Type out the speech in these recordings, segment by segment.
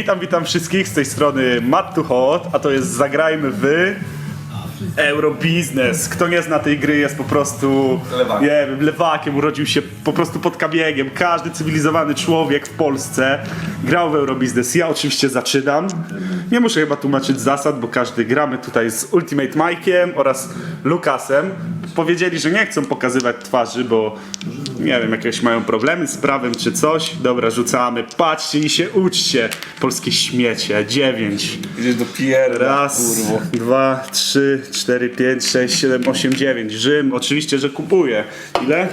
Witam, witam wszystkich z tej strony Matt Hot, a to jest Zagrajmy w Eurobiznes. Kto nie zna tej gry jest po prostu Lewakiem. nie wiem, lewakiem, urodził się po prostu pod kabiegiem. Każdy cywilizowany człowiek w Polsce grał w Eurobiznes. Ja oczywiście zaczynam. Nie muszę chyba tłumaczyć zasad, bo każdy gramy tutaj z Ultimate Mike'iem oraz Lukasem. Powiedzieli, że nie chcą pokazywać twarzy, bo nie wiem, jakieś mają problemy z prawem czy coś. Dobra, rzucamy. Patrzcie i się uczcie. Polskie śmiecie. Dziewięć. Idziesz do Pierre. Raz, dwa, trzy, cztery, pięć, sześć, siedem, osiem, dziewięć. Rzym, oczywiście, że kupuję. Ile?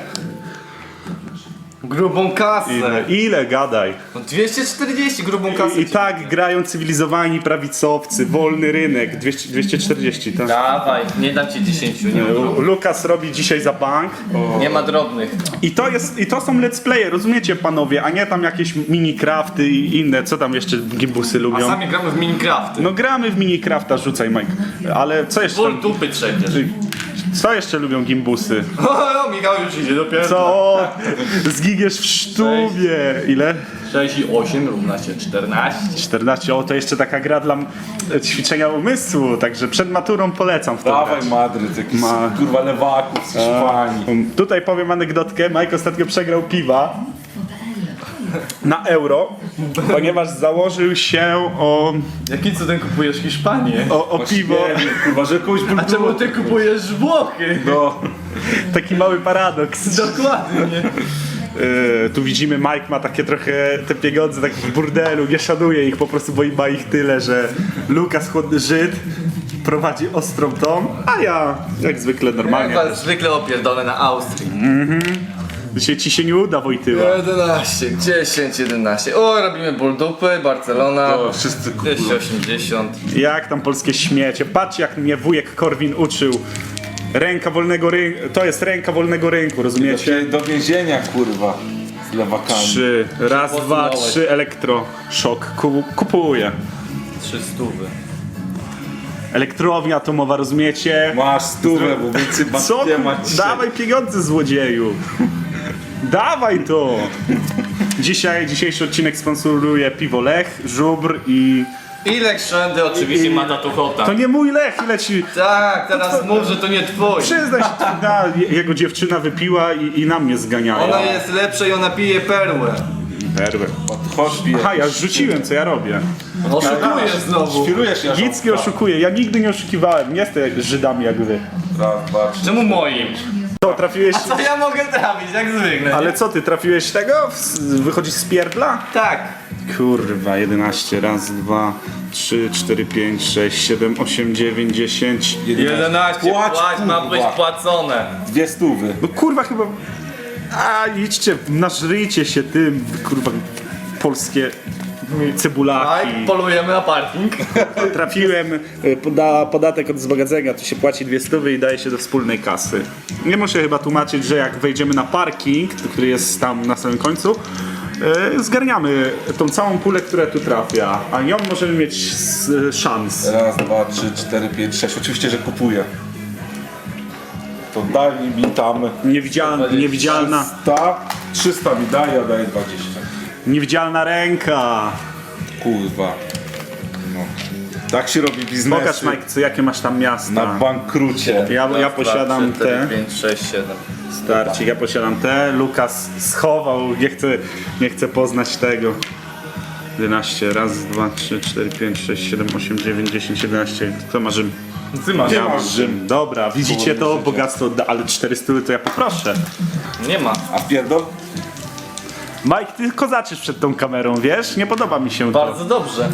Grubą kasę. Ile? Ile gadaj? No 240 grubą kasę. I, I tak grają cywilizowani prawicowcy, wolny rynek. 200, 240, tak? Dawaj, nie dam ci 10, nie ma, Lu- Lukas robi dzisiaj za bank. nie ma drobnych. I to jest, i to są let's playe, rozumiecie panowie, a nie tam jakieś minicrafty i inne, co tam jeszcze gimbusy A lubią. sami gramy w Minecrafty. No gramy w minicrafta, rzucaj Mike. Ale co jeszcze? Ból dupy trzędziesz. Co jeszcze lubią gimbusy? O, Michał już idzie dopiero. Co? Zgigiesz w sztubie. Ile? 6 i 8 równa się 14. 14. O, to jeszcze taka gra dla m- ćwiczenia umysłu, także przed maturą polecam w to Dawaj grać. Madryt, jakiś Ma- kurwa lewaków z Hiszpanii. Um, Tutaj powiem anegdotkę. Mike ostatnio przegrał piwa na euro, ponieważ założył się o, Jakim cudem kupujesz Hiszpanię? o, o piwo. Kurwa, że kogoś A czemu ty kupujesz Włochy? No, Taki mały paradoks. Dokładnie. Yy, tu widzimy, Mike ma takie trochę te pieniądze tak w burdelu, nie szanuje ich po prostu, bo i ma ich tyle, że Lukas chłodny Żyd prowadzi ostrą tą, a ja jak zwykle normalnie. Chyba zwykle opierdolę na Austrii. Dzisiaj ci się nie uda Wojtyła. 11, 10, 11. O, robimy ból dupy, Barcelona. to wszyscy kurwa. 280. Jak tam polskie śmiecie? Patrz jak mnie wujek Korwin uczył. Ręka wolnego rynku, to jest ręka wolnego rynku, rozumiecie? Się do więzienia kurwa z lewakami. Trzy, raz, dwa, trzy, elektroszok, Ku, kupuję. 300. Elektrownia atomowa, rozumiecie? Masz stówę, bo więcej Co? Dawaj pieniądze złodzieju! Dawaj to! Dzisiaj, dzisiejszy odcinek sponsoruje Piwo Lech, Żubr i... Ile krzędy oczywiście ma tatuchota. To nie mój Lech, ile ci... Tak, teraz mów, że to nie twój. Przyznaj się, na, jego dziewczyna wypiła i, i na mnie zganiała. Ona jest lepsza i ona pije perłę. Perłę. Chodź, pije. Aha, ja rzuciłem, co ja robię. Oszukujesz znowu. Świrujesz ja Gicki oszukuje, ja nigdy nie oszukiwałem, nie jestem Żydami jak wy. Raz, dwa, trzy. Czemu moim? To, trafiłeś... Co ja mogę trafić, jak zwykle? Ale co, ty trafiłeś tego? Wychodzisz z pierdla? Tak. Kurwa, 11, raz, dwa, trzy, cztery, pięć, sześć, siedem, osiem, dziewięć, dziesięć. 11, Płacz, płać, ma kurwa. być płacone. Dwie stówy. No kurwa chyba... A, idźcie, nażryjcie się tym, kurwa, polskie cebulaki. Tak, polujemy na parking. Trafiłem, y, poda, podatek od wzbogacenia, tu się płaci dwie stówy i daje się do wspólnej kasy. Nie muszę chyba tłumaczyć, że jak wejdziemy na parking, który jest tam na samym końcu, y, zgarniamy tą całą pulę, która tu trafia, a nią możemy mieć s- szans. Raz, dwa, trzy, cztery, pięć, sześć. Oczywiście, że kupuję. To daj mi tam Niewidzialna, niewidzialna, 300, 300 mi daj, ja daję 20. niewidzialna ręka. Kurwa. No. Tak się robi biznes. Pokaż Mike, co, jakie masz tam miasta. Na bankrucie. Ja, ja posiadam te. pięć, sześć, siedem. Starcie, ja posiadam te. Lukas schował, nie chce, nie chce poznać tego. 11, raz, dwa, trzy, cztery, pięć, sześć, siedem, osiem, dziewięć, dziesięć, 11. Kto ma Rzym? Ty masz. Ja mam Rzym. Dobra, widzicie to bogactwo, ale 400 to ja poproszę. Nie ma. A pierdol? Mike, ty kozaczysz przed tą kamerą, wiesz? Nie podoba mi się to. Bardzo dobrze.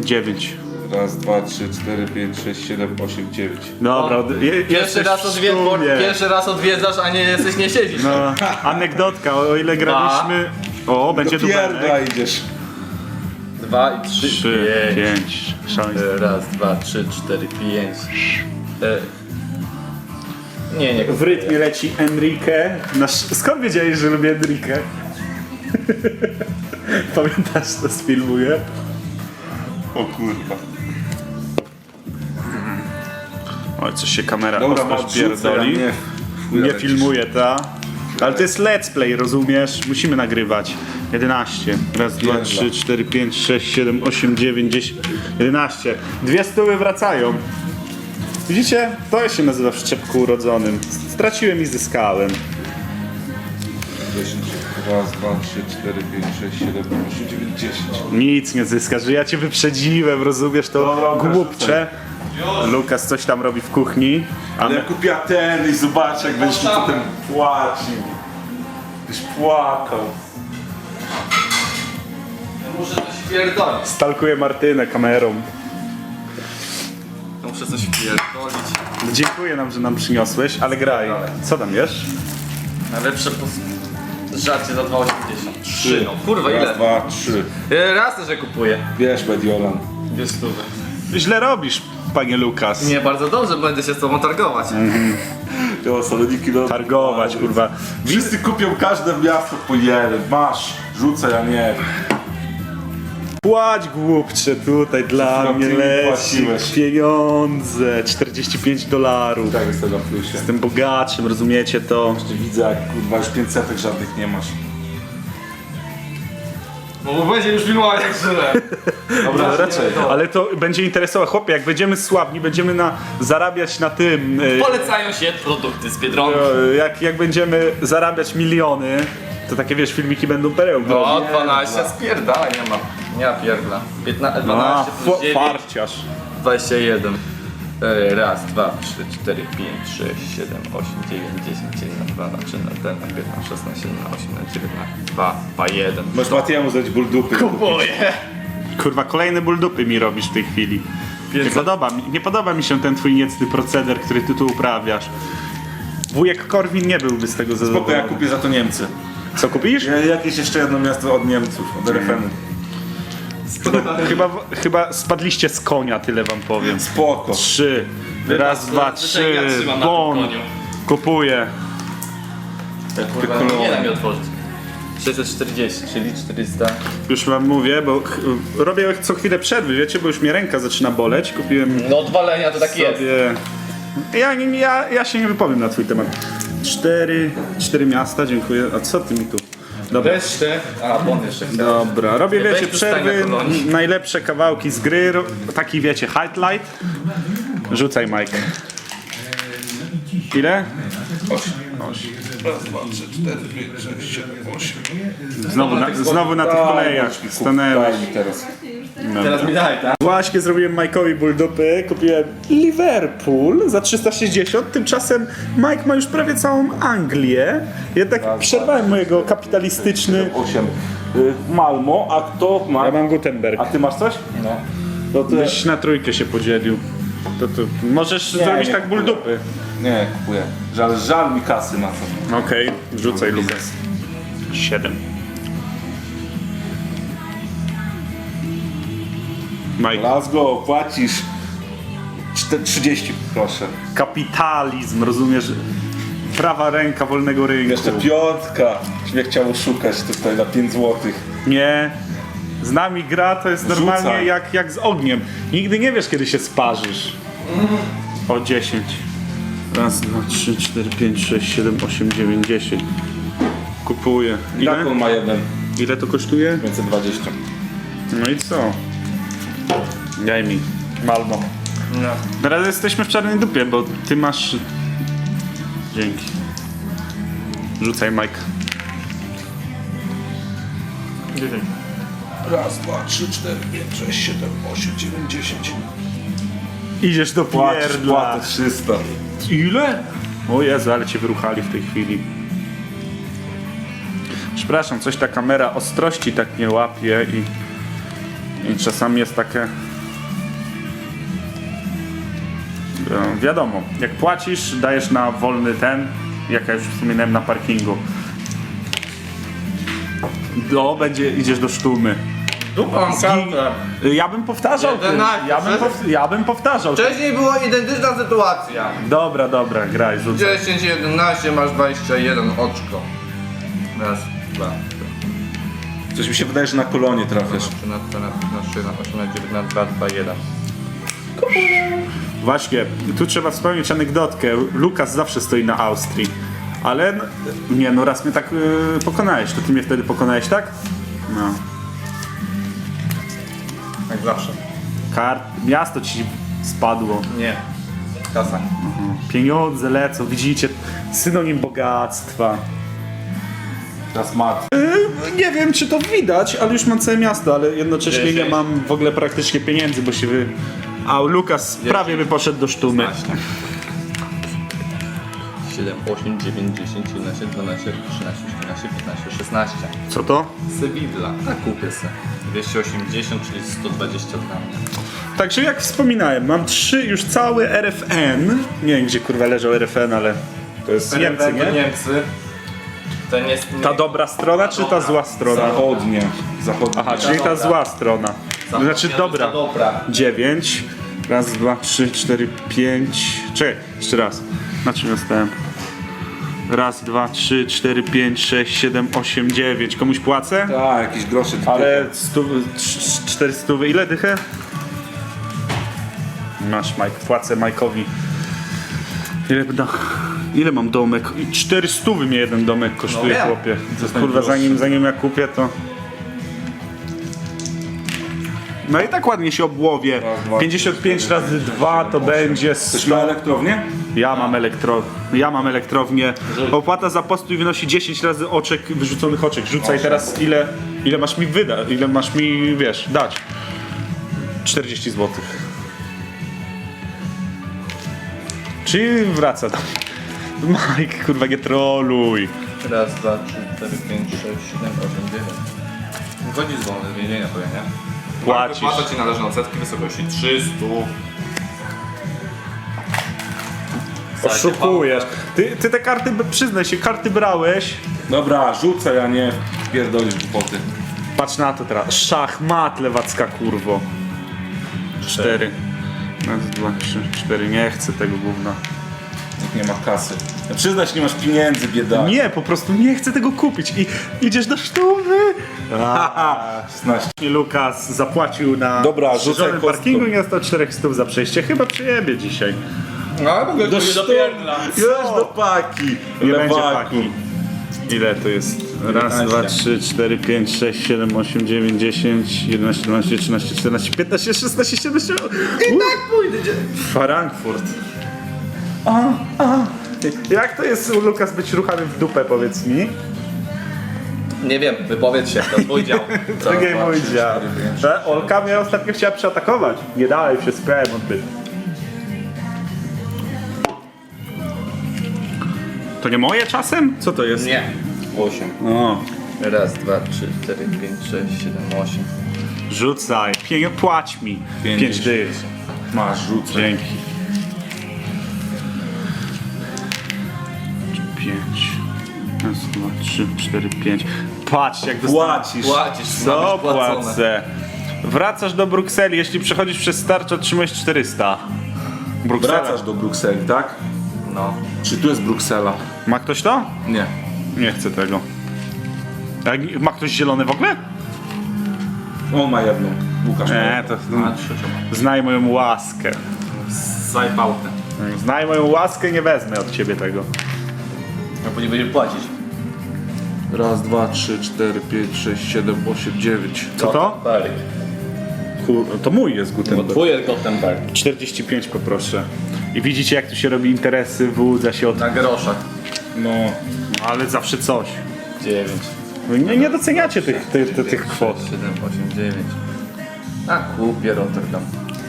9. Raz, dwa, trzy, cztery, pięć, sześć, siedem, osiem, dziewięć. Dobra, je, Pierwszy jesteś raz, w odwie... sztumie. Pierwszy raz odwiedzasz, a nie jesteś, nie siedzisz. No, anegdotka, o ile graliśmy... O, będzie Do pierdla dubenek. idziesz. Dwa i trzy, 3, pięć. 5, 6. E, Raz, dwa, trzy, cztery, pięć. E... Nie, nie. W rytmie leci Enrique. Nasz... Skąd wiedziałeś, że lubię Enrique? Pamiętasz to z filmu, nie? O kurwa. Oj, coś się kamera Dobra, ostro mam rzucę, ja pierdoli. nie. Nie filmuje ta. Ale to jest let's play, rozumiesz? Musimy nagrywać. 11. Raz, dwa, Pierdla. trzy, cztery, pięć, sześć, siedem, osiem, dziewięć, dziesięć, 11. Dwie stóły wracają. Widzicie? To się nazywa w szczepku urodzonym. Straciłem i zyskałem. 10, raz, dwa, trzy, cztery, pięć, sześć, siedem, osiem, dziewięć, dziesięć. Nic nie zyskasz, że ja cię wyprzedziłem, rozumiesz to Dobra, głupcze. Lukas coś tam robi w kuchni, a Ale my... jak kupiła ten i zobacz jak będziesz mi potem płacił. Byś płakał. Muszę coś pierdolić. stalkuję Martynę kamerą. Muszę coś pierdolić. Dziękuję nam, że nam przyniosłeś, ale graj. Co tam jesz? Najlepsze pos... żarcie za 2,80. Trzy, no kurwa ile? Raz, dwa, trzy. E, Raz też je kupuję. Wiesz, Mediolan. Dwie stówy. Źle robisz, panie Lukas. Nie, bardzo dobrze, będę się z tobą targować. To saloniki do... Targować, kurwa. Wszyscy kupią każde miasto po jeden. Masz, rzucaj, a nie. Płać głupcze tutaj dla mnie leci. Pieniądze, 45 dolarów. Tak jest tego plusie. Jestem bogaczym, rozumiecie to? Jeszcze widzę jak kurwa już 500 żadnych nie masz. No bo będzie już filmować jak żyłem. Dobra, raczej. Ale to będzie interesowało. Chłopie, jak będziemy słabni, będziemy na, zarabiać na tym. y, Polecają się produkty z Biedronki. e, jak, jak będziemy zarabiać miliony, to takie wiesz, filmiki będą perełką. No, 12 spierdala, nie ma. Ja pierdla. 15, A, 12 plus fa- 9, farciarz. 21. E, Raz, dwa, trzy, cztery, pięć, sześć, siedem, osiem, dziewięć, dziesięć, jeden, dwa, na trzy, na ten, na pięć, na szesnaście, siedem, na osiem, na dziewięć, na dwa, dwa, jeden. Możesz Matiemu zdać ból dupy. Kupuję. Kurwa, kolejne ból dupy mi robisz w tej chwili. Nie podoba, mi, nie podoba mi się ten twój niecny proceder, który ty tu uprawiasz. Wujek Korwin nie byłby z tego Spoko, ja zadowolony. kupię za to Niemcy. Co kupisz? Ja, jakieś jeszcze jedno miasto od Niemców, od RFN-u. Chyba, chyba spadliście z konia, tyle wam powiem. Spoko. Trzy. Raz, to dwa, trzy. ja trzymam na tym Bon. koniu. Kupuję. Kurwa, no nie da mi otworzyć. 640, czyli 400. Już wam mówię, bo ch- robię co chwilę przerwy, wiecie, bo już mnie ręka zaczyna boleć. Kupiłem No odwalenia to tak jest. sobie... Ja, nie- ja, ja się nie wypowiem na twój temat. Cztery, cztery miasta, dziękuję. A co ty mi tu? Dobra. Jeszcze. A, bon jeszcze chciałem. Dobra, robię, wiecie, weź tu stań przerwy, na kolonii. n- najlepsze kawałki z gry, ro- taki, wiecie, highlight. Rzucaj, Mike. Ile? Raz, dwa, trzy, cztery, pięć, sześć, siedem, osiem. Znowu na, znowu na tych kolejach stanęłeś. Teraz. Teraz mi daj, tak? Właśnie zrobiłem Mike'owi ból dupy, kupiłem Liverpool za 360, tymczasem Mike ma już prawie całą Anglię. Jednak przerwałem mojego kapitalistyczny... Osiem. Y, Malmo, a kto ma... Ja mam Gutenberg. A ty masz coś? No. To ty... Byś na trójkę się podzielił. To, to możesz zrobić nie tak ból kupuję. dupy. Nie, kupuję. Żal, żal mi kasy na to. Okej, rzucaj Lukas. 7. Mike, go, płacisz. Czte- 30, proszę. kapitalizm, rozumiesz? Prawa ręka wolnego rynku. Jeszcze piątka. Mnie chciało szukać tutaj na 5 złotych. Nie. Z nami gra to jest normalnie Rzucaj. jak, jak z ogniem. Nigdy nie wiesz, kiedy się sparzysz. O 10. Raz, dwa, trzy, cztery, pięć, sześć, siedem, osiem, dziewięć, dziesięć. Kupuję. Ile? Ma jeden. Ile to kosztuje? 520. No i co? Daj mi. Malmo. No. Teraz jesteśmy w czarnej dupie, bo ty masz... Dzięki. Rzucaj Mike. Raz, dwa, trzy, cztery, pięć, sześć, siedem, osiem, dziewięć, dziesięć. Idziesz do pierdla. płatę 300. Ile? O Jezu, ale cię wyruchali w tej chwili. Przepraszam, coś ta kamera ostrości tak nie łapie i, i czasami jest takie... wiadomo, jak płacisz, dajesz na wolny ten, jak ja już wspominałem na parkingu. Do, będzie, idziesz do sztumy. Dupa mam kartę. Ja bym powtarzał. Jedenaście. Ja bym, pow- ja bym powtarzał. Wcześniej była identyczna sytuacja. Dobra, dobra, graj, rzucaj. 10, 11, masz 21 oczko. Raz, dwa, Coś mi się wydaje, że na kolonie trafiasz. trzy, na 4, na 3, na 8, na 9, na 2, 2, 1. Właśnie, tu trzeba wspomnieć anegdotkę. Lukas zawsze stoi na Austrii. Ale nie no, raz mnie tak y, pokonałeś, to ty mnie wtedy pokonałeś, tak? No. Jak zawsze. Kart, miasto ci spadło. Nie. Kasa. Pieniądze lecą, widzicie? Synonim bogactwa. Teraz mat. Y, Nie wiem, czy to widać, ale już mam całe miasto, ale jednocześnie nie mam w ogóle praktycznie pieniędzy, bo się wy... A Lukas prawie by poszedł do sztumy. 7, 8, 9, 10, 11, 12, 13, 14, 15, 16. Co to? Sewidla. Tak kupię se. 280, czyli 120 dla mnie. Także jak wspominałem, mam trzy już cały RFN. Nie wiem, gdzie kurwa leżał RFN, ale to jest Niemcy, nie? Niemcy. To nie jest... Ta dobra strona, czy ta zła strona? Zachodnie. Zachodnie. Aha, czyli ta zła strona. Znaczy dobra. dobra. 9. Raz, dwa, trzy, cztery, pięć. Czekaj, jeszcze raz. Na czym ja stałem? Raz, dwa, trzy, cztery, pięć, sześć, siedem, osiem, dziewięć. Komuś płacę? Tak, jakieś grosze. Ale stu, cz- cztery stówy. Ile dychę? Masz, Mike. Płacę Mike'owi. Ile, da, ile mam domek? I Cztery stówy mnie jeden domek kosztuje, No wiem. chłopie. Kurwa, zanim, zanim ja kupię, to... No i tak ładnie się dwa, 55 razy 2 to będzie Chcesz na 100. elektrownię? Ja mam, elektro, ja mam elektrownię. Opłata za postój wynosi 10 razy oczek, wyrzuconych oczek. Rzucaj teraz ile, ile masz mi wyda, ile masz mi, wiesz, dać. 40 zł. Czyli wraca do... Mike, kurwa, nie troluj. Raz, dwa, trzy, cztery, pięć, sześć, siedem, osiem, dziewięć. Wychodzi z wolny z więzienia pewnie, nie? Płacisz. Wypłata ci należy odsetki w wysokości 300. Oszukujesz. Ty, ty te karty, przyznaj się, karty brałeś. Dobra, rzucaj, a nie pierdolisz głupoty. Patrz na to teraz. Szachmat lewacka kurwo. Cztery. Raz, dwa, trzy, cztery. Nie chcę tego gówna. Nikt nie ma kasy. Przyznaj się, nie masz pieniędzy, biedak. Nie, po prostu nie chcę tego kupić. I idziesz do sztumy. Haha, 16. Lukas zapłacił na Dobra, rzucaj kostką. parkingu nie dostał 4 stów za przejście. Chyba przyjebie dzisiaj. No ogóle Do to sztumy. Już do paki. Nie będzie Lewaku. paki. Ile to jest? Raz, 19. dwa, trzy, cztery, pięć, sześć, siedem, osiem, dziewięć, dziesięć, jedenaście, dwanaście, trzynaście, czternaście, piętnaście, szesnaście, siedemnaście. I tak pójdzie. Frankfurt. Jak to jest u Lukas być ruchany w dupę, powiedz mi? Nie wiem, wypowiedz się, to twój dział. To nie mój dział. cztery, pięć, Ta Olka mnie ostatnio chciała przeatakować. Nie dałem się, sprałem odbyt. To nie moje czasem? Co to jest? Nie. 8. O, Raz, dwa, trzy, cztery, pięć, sześć, siedem, osiem. rzucaj. Pię- płać mi. Pięć Pięć. dych. Masz, rzucaj. Dzięki. Raz, dwa, trzy, cztery, pięć. Patrz jak dostałem. Płacisz. Płacisz, Co ma być płacone. płacę? Wracasz do Brukseli, jeśli przechodzisz przez starcze otrzymujesz 400. Bruksela. Wracasz do Brukseli, tak? No. Czy tu jest Bruksela? Ma ktoś to? Nie. Nie chcę tego. A nie- Ma ktoś zielony w ogóle? On ma jedną. Łukasz Nie, ma. to A trzecią. znaj moją łaskę. Zajpałkę. Znaj moją łaskę, nie wezmę od ciebie tego. No bo nie będzie płacić. Raz, dwa, trzy, cztery, pięć, sześć, siedem, osiem, dziewięć. Co to? Berg. To mój jest Gutenberg. twój jest Gothenburg. 45 poproszę. I widzicie jak tu się robi interesy, wyłudza się od... Na groszach. No, ale zawsze coś. 9. Wy Nie, nie doceniacie tych, tych, tych, tych kwot. 7, 8, 9. A kupię Rotterdam.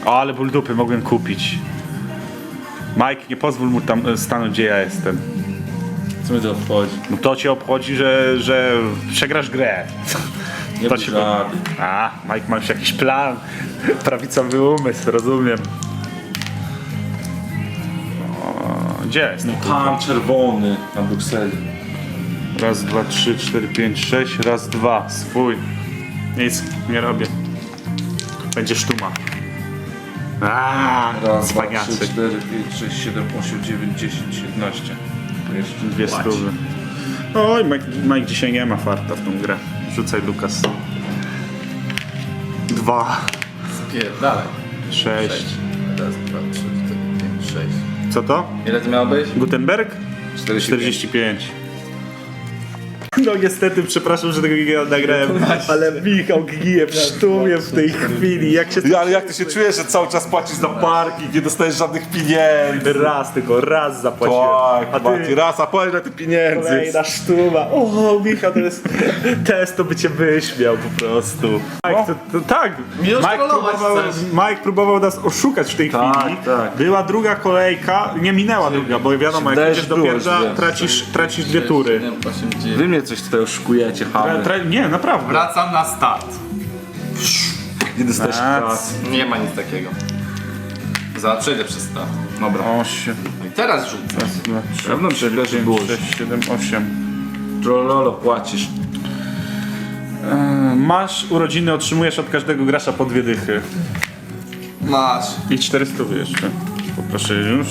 O, ale ból dupy mogłem kupić. Mike, nie pozwól mu tam e, stanąć, gdzie ja jestem. Co mnie to obchodzi? No to cię obchodzi, że, że przegrasz grę. Nie To bój. A, Mike, masz jakiś plan. Prawicowy umysł, rozumiem. O, gdzie jest? Tam czerwony na Brukseli. Raz, dwa, trzy, cztery, pięć, sześć. Raz, dwa. Swój. Nic, nie robię. Będzie sztuma. A, Raz, dwa, trzy, cztery, pięć, sześć, siedem, osiem, dziewięć, dziesięć, jedenaście. Jeszcze Dwie stówy. Oj, Mike, Mike dzisiaj nie ma farta w tą grę. Rzucaj, Lukas. Dwa, Spierdalaj. sześć. 6. Raz, dwa, trzy, cztery, pięć, sześć. Co to? Ile to miało być? Gutenberg? 45. 45. No niestety, przepraszam, że tego nie nagrałem, ale Michał gije w sztumie w tej chwili. Jak się ale jak ty się czujesz, że cały czas płacisz za parking, nie dostajesz żadnych pieniędzy? raz, tylko raz zapłaciłem. Tak, A Mati, ty raz, a płać na te pieniędzy. kolejna sztuma. O, Michał, to jest test, to by cię wyśmiał po prostu. Mike, to, to, tak, Mike próbował. Mike próbował nas oszukać w tej Tak, chwili. tak. Była druga kolejka, nie minęła druga, bo wiadomo, jak idziesz do źle. tracisz, tracisz dwie tury. 7, 8, 9. Wy mnie coś tutaj oszukujecie, Tra, chamy. tra, nie, naprawdę. Wracam na start. Nie dostajesz Nac. kas. Nie ma nic takiego. Zaraz przejdę przez start. Dobra. Osiem. No i teraz rzucę. Pewno przecież pięć, było. sześć, siedem, osiem. Trollolo płacisz. Eee, Masz urodziny, otrzymujesz od każdego gracza po dwie dychy. Masz. I 400 jeszcze. Poproszę już.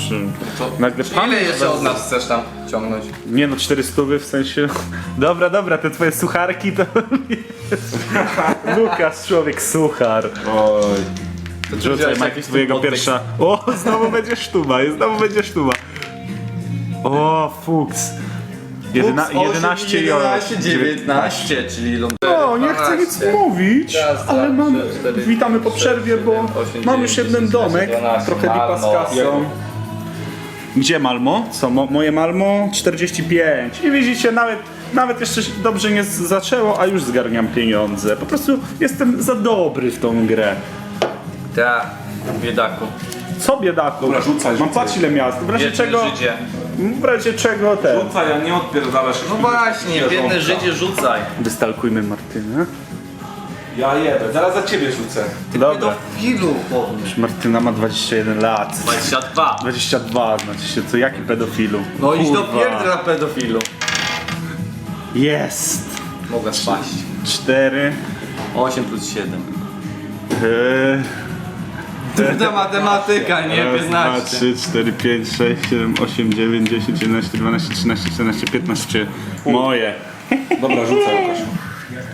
To Nagle pan... Ile jeszcze od nas chcesz tam ciągnąć? Nie no, 400 w sensie... Dobra, dobra, te twoje sucharki to... Lukas, człowiek suchar. Oj. Rzucaj, wziąłeś Mike, jakiś twojego pierwsza... O, znowu będzie sztuba, znowu będzie sztuba. O, fuks. Jedyna, 11 i 11, 19, czyli ląduje. O, nie chcę nic mówić, Raz, dwa, ale mam... trzy, cztery, Witamy po pięć, przerwie, bo siedem, osiem, mam już jeden dziesięć, domek, trochę lipa z Malmo. kasą. Gdzie Malmo? Co, mo, moje Malmo? 45. I widzicie, nawet, nawet jeszcze się dobrze nie z- zaczęło, a już zgarniam pieniądze. Po prostu jestem za dobry w tą grę. Ta, biedaku. Co biedaku? Rzucaj, Mam rzucaj. płacić ile miast. W razie Biedny czego... Żydzie. W razie czego te... Rzucaj, a nie odpierdalasz. No właśnie, biedny Żydzie rzucaj. Wystalkujmy Martynę. Ja jebę, zaraz za ciebie rzucę. Dobra. Pedofilu, powiesz. Martyna ma 21 lat. 22. 22, znaczy się, co, jaki pedofilu? No idź do Kurwa. pierdla pedofilu. Jest. Mogę spaść. 4. 8 plus 7. Yy, Trudna matematyka, nie? Raz, dwa, 15. trzy, cztery, pięć, sześć, siedem, osiem, dziewięć, dziesięć, jedenaście, dwanaście, trzynaście, czternaście, piętnaście. Moje. Dobra, rzucaj Łukasz.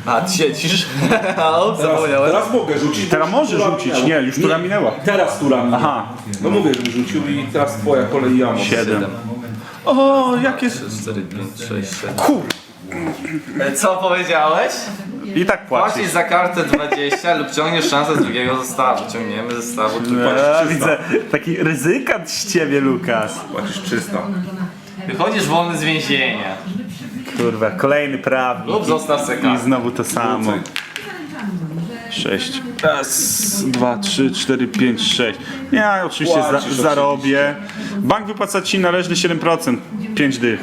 A, ty siedzisz? O, Teraz, zapomniałem. teraz mogę rzucić. Teraz tura rzucić. minęła. Nie, już tura minęła. Teraz tura minęła. Aha. No mówię, żebym rzucił i teraz twoja kolej ja mogę. Siedem. O, jakie... 3, 4, 5, 6, 7. Kur... Co powiedziałeś? I tak płacisz. Płacisz za kartę 20 lub ciągniesz szansę z drugiego zestawu. Ciągniemy zestawu. Eee, widzę, taki ryzykant z ciebie, Lukas. Płacisz 300. Wychodzisz wolny z więzienia. Kurwa, kolejny prawnik. Lub zostaw se I kartę. znowu to samo. Sześć. Raz, dwa, trzy, cztery, pięć, sześć. Ja oczywiście za, Płacisz zarobię. Bank wypłaca ci należny 7%. 5 dych.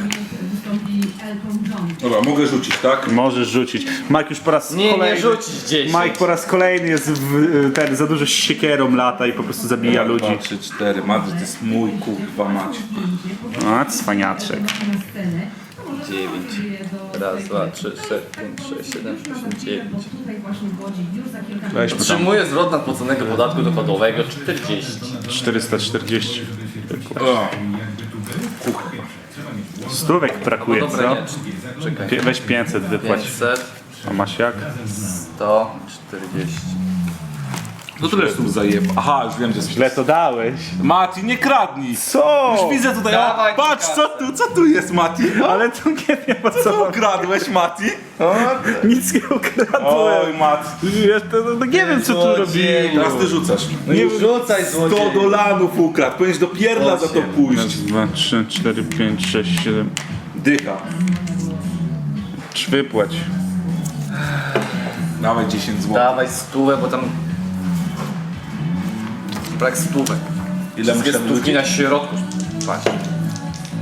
Dobra, mogę rzucić, tak? Możesz rzucić. Mike już po raz Nie, nie kolejny... rzucić 10. Mike po raz kolejny jest w, ten za dużo siekierą lata i po prostu zabija ludzi. 2, 3, 4. Madry, to jest mój kurwa mać. A, cwaniaczek. 9. Raz, dwa, trzy, cztery, pięć, sześć, siedem, osiem, dziewięć. Weźmy tam Otrzymuję zwrot nadpłaconego podatku dochodowego 40. 440. No Stówek brakuje, Dobra, co? nie. Czekaj. Pie- Weź 500 wypłać. 500, A masz jak? 140. No to też tu zajeb. Aha, już wiem, gdzie jest. Źle to dałeś. Mati, nie kradnij! Co? Już widzę tutaj, Dawaj, o, patrz co tu, co tu jest Mati? Ale to nie wiem o Co co tu ukradłeś Mati? Nic nie ukradłem. Oj Mati. Ja to, no, nie wiem co tu robiłem. Teraz ty rzucasz. No nie rzucaj 100 dolarów ukradł, powinieneś do pierdla za to Osiem. Raz, pójść. dwa, trzy, cztery, pięć, sześć, siedem. Dycha. Trz wypłać. Dawaj 10 zł. Dawaj stówę, bo tam... Brak stówek. Ile Wszystkie muszę stówki rzucić? na środku. Patrz.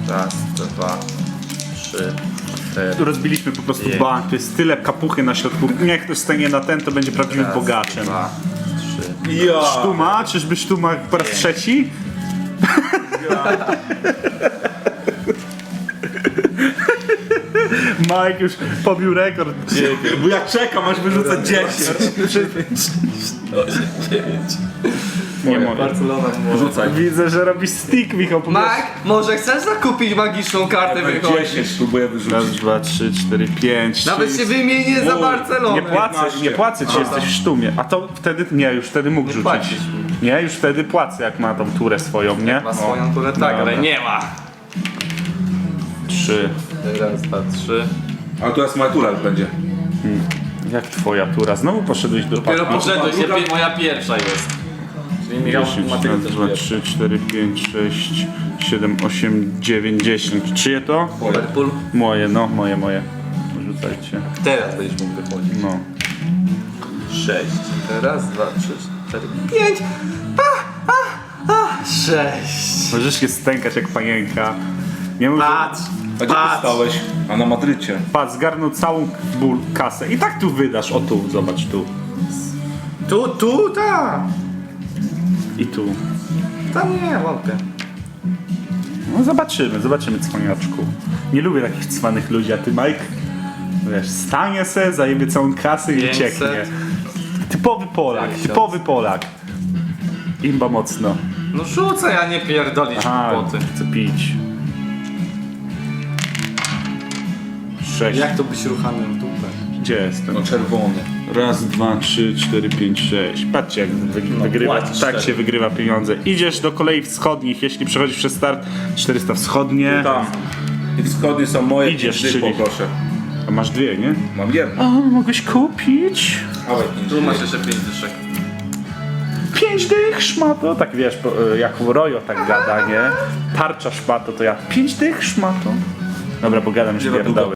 Raz, dwa, trzy, cztery. Rozbiliśmy po prostu Nie. bank. To jest tyle kapuchy na środku. Niech ktoś stanie na ten, to będzie prawdziwym Raz, bogaczem. Dwa, trzy. Ja. Sztuma? Czyżby sztuma po raz trzeci? Mike już pobił rekord. Bo ja czekam aż wyrzucę 10. Nie mogę. Barcelona Rzucaj. Widzę, że robisz stick, Michał. po Mike, może chcesz zakupić magiczną kartę wychodzi? 10 spróbuję Raz, wyrzucić. dwa, trzy, cztery, pięć. Nawet się wymienię za Barcelonę. Nie płacę, 15. nie płacę ci, jesteś w sztumie. A to wtedy, nie, już wtedy mógł rzucić. płacisz. Nie, już wtedy płacę, jak ma tą turę swoją, nie? Ma swoją turę tak, ale nie ma. trzy. Raz, dwa, trzy. Ale teraz matura będzie. Jak twoja tura? Znowu poszedłeś do Dopiero parku. poszedłeś, ja, pie- moja pierwsza jest. Czyli Michał 10, Matylda raz, też dwa, pierwsza. trzy, cztery, pięć, sześć, siedem, osiem, dziewięć, dziesięć. Czyje to? Liverpool. Moje, no, moje, moje. Rzucajcie. Teraz będziesz mógł wychodzić. No. Sześć. Raz, dwa, trzy, cztery, pięć. A, a, a. Sześć. Możesz się stękać jak panienka. Nie mów, że- Patrz. A gdzie Patrz. ty stałeś? A na Madrycie. Patrz, zgarnął całą ból kasę. I tak tu wydasz. O tu, zobacz tu. Tu, tu, ta. I tu. Tam nie, wątpię. No zobaczymy, zobaczymy cwaniaczku. Nie lubię takich cwanych ludzi, a ty Mike? Wiesz, stanie se, zajebie całą kasę i 500. ucieknie. Typowy Polak, typowy Polak. Imba mocno. No rzucaj, a nie pierdolić Aha, głupoty. chcę pić. Sześć. Jak to byś ruchany w dupę? Gdzie jestem? No czerwony. Raz, dwa, trzy, cztery, pięć, sześć. Patrzcie jak wy, wygrywa, płacisz tak się wygrywa pieniądze. Idziesz do kolei wschodnich, jeśli przechodzisz przez start 400 wschodnie. Tam. I wschodnie są moje. Idziesz, czyli- poproszę. A masz dwie, nie? Mam jedno. O, mogłeś kupić. Ale Tu masz jeszcze pięć dyszek. Pięć dych szmato. Tak wiesz, e, jak Rojo tak gada, nie? Tarcza szmato, to ja pięć dych szmato. Dobra, pogadam ta pierdoły.